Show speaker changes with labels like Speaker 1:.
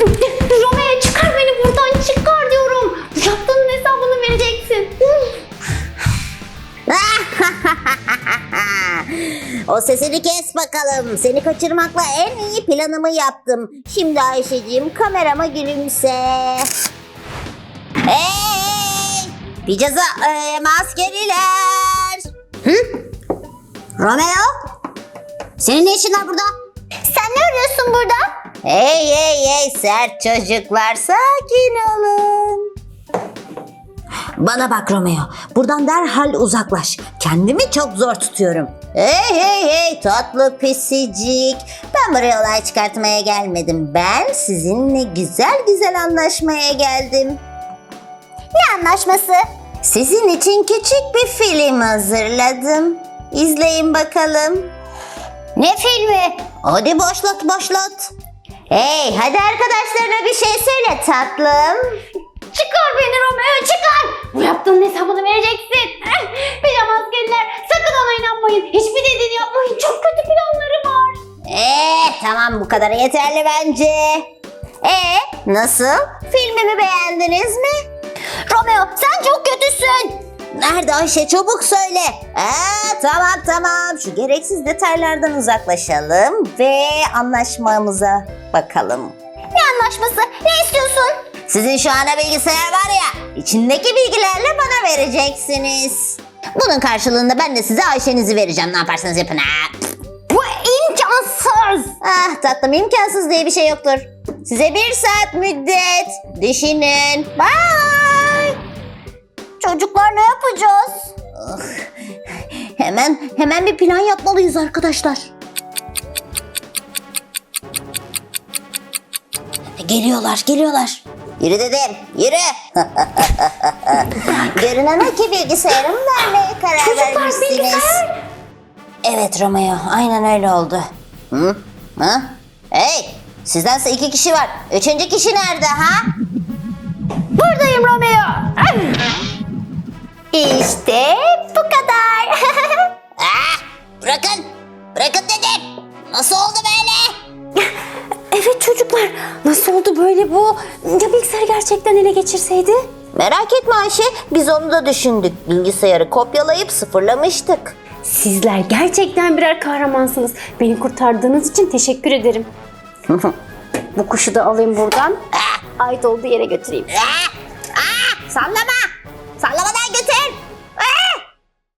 Speaker 1: Romeo çıkar beni buradan çıkar diyorum. Yaptığının hesabını vereceksin.
Speaker 2: o sesini kes bakalım. Seni kaçırmakla en iyi planımı yaptım. Şimdi Ayşe'ciğim kamerama gülümse. Hey! Picaza e, maskeliler. Hı? Romeo? Senin ne işin var burada?
Speaker 1: Sen ne arıyorsun burada?
Speaker 2: Hey hey hey sert çocuklar sakin olun. Bana bak Romeo. Buradan derhal uzaklaş. Kendimi çok zor tutuyorum. Hey hey hey tatlı pisicik. Ben buraya olay çıkartmaya gelmedim. Ben sizinle güzel güzel anlaşmaya geldim.
Speaker 1: Ne anlaşması?
Speaker 2: Sizin için küçük bir film hazırladım. İzleyin bakalım.
Speaker 1: Ne filmi?
Speaker 2: Hadi başlat başlat. Hey hadi arkadaşlarına bir şey söyle tatlım.
Speaker 1: Çıkar beni Romeo çıkar. Bu yaptığının hesabını vereceksin. Pijama askeriler sakın ona inanmayın. Hiçbir dediğini yapmayın. Çok kötü planları var.
Speaker 2: Ee tamam bu kadar yeterli bence. Ee nasıl? Filmimi beğendiniz mi?
Speaker 1: Romeo sen çok kötüsün.
Speaker 2: Nerede Ayşe çabuk söyle. Ee, tamam tamam şu gereksiz detaylardan uzaklaşalım ve anlaşmamıza bakalım.
Speaker 1: Ne anlaşması? Ne istiyorsun?
Speaker 2: Sizin şu anda bilgisayar var ya, içindeki bilgilerle bana vereceksiniz. Bunun karşılığında ben de size Ayşe'nizi vereceğim. Ne yaparsanız yapın ha.
Speaker 1: Bu imkansız.
Speaker 2: Ah tatlım imkansız diye bir şey yoktur. Size bir saat müddet. Düşünün. Bye.
Speaker 1: Çocuklar ne yapacağız?
Speaker 2: Hemen hemen bir plan yapmalıyız arkadaşlar. Geliyorlar, geliyorlar. Yürü dedim, yürü. Görünen o ki bilgisayarımı vermeye karar
Speaker 1: Çocuklar,
Speaker 2: vermişsiniz.
Speaker 1: bilgisayar.
Speaker 2: Evet Romeo, aynen öyle oldu. Hı? Hı? Hey, sizdense iki kişi var. Üçüncü kişi nerede ha?
Speaker 1: Buradayım Romeo. İşte bu kadar.
Speaker 2: Ah, bırakın, bırakın dedim. Nasıl oldu böyle?
Speaker 1: evet çocuklar nasıl oldu böyle bu? Ya bilgisayarı gerçekten ele geçirseydi?
Speaker 2: Merak etme Ayşe, biz onu da düşündük. Bilgisayarı kopyalayıp sıfırlamıştık.
Speaker 3: Sizler gerçekten birer kahramansınız. Beni kurtardığınız için teşekkür ederim. Bu kuşu da alayım buradan. Ait olduğu yere götüreyim.
Speaker 2: Ah, ah, sallama! Sallamadan götür.